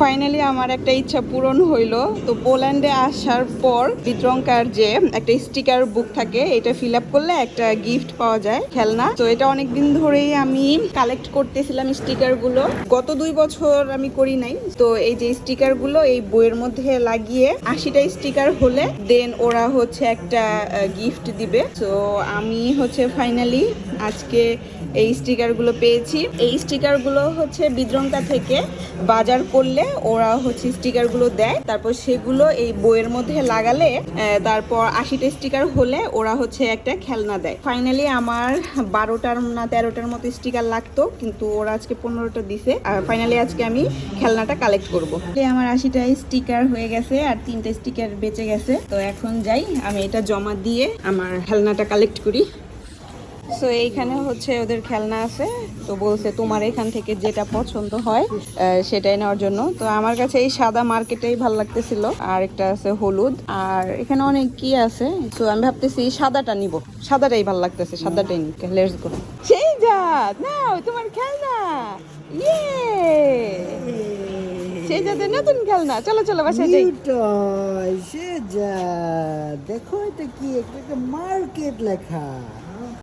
Finally আমার একটা ইচ্ছা পূরণ হইল। তো পোল্যান্ডে আসার পর বিদ্রঙ্কার যে একটা স্টিকার বুক থাকে, এটা ফিল আপ করলে একটা গিফট পাওয়া যায় খেলনা। তো এটা অনেক দিন ধরেই আমি কালেক্ট করতেছিলাম স্টিকারগুলো গত দুই বছর আমি করি নাই। তো এই যে স্টিকারগুলো এই বইয়ের মধ্যে লাগিয়ে আশিটা স্টিকার হলে দেন ওরা হচ্ছে একটা গিফট দিবে। তো আমি হচ্ছে ফাইনালি আজকে এই স্টিকারগুলো পেয়েছি। এই স্টিকারগুলো হচ্ছে বিদ্রঙ্কা থেকে বাজার করলে ওরা হচ্ছে স্টিকারগুলো দেয়। তারপর সেগুলো এই বইয়ের মধ্যে লাগালে তারপর আশিটা স্টিকার হলে ওরা হচ্ছে একটা খেলনা দেয়। ফাইনালি আমার বারোটার না তেরোটার মতো স্টিকার লাগতো, কিন্তু ওরা আজকে পনেরোটা দিছে। আর ফাইনালি আজকে আমি খেলনাটা কালেক্ট করব। আমার আশিটা স্টিকার হয়ে গেছে আর তিনটা স্টিকার বেঁচে গেছে। তো এখন যাই, আমি এটা জমা দিয়ে আমার খেলনাটা কালেক্ট করি। সো এইখানে হচ্ছে ওদের খেলনা আছে। তো বলছে তোমার এখান থেকে যেটা পছন্দ হয় সেটাই নেওয়ার জন্য। তো আমার কাছে এই সাদা মার্কেটেই ভালো লাগতেছিল। আর একটা আছে হলুদ। আর এখানে অনেক কি আছে? তো আমি ভাবতেছি সাদাটা নিব। সাদাটাই ভালো লাগতেছে সাদাটাই নিব লেটস গো সেই জাত! নাও তোমার খেলনা! ইয়ে সেই জাতের নতুন খেলনা। চলো চলো বাসায় যাই। যা দেখো এটা কি একটা মার্কেট লেখা।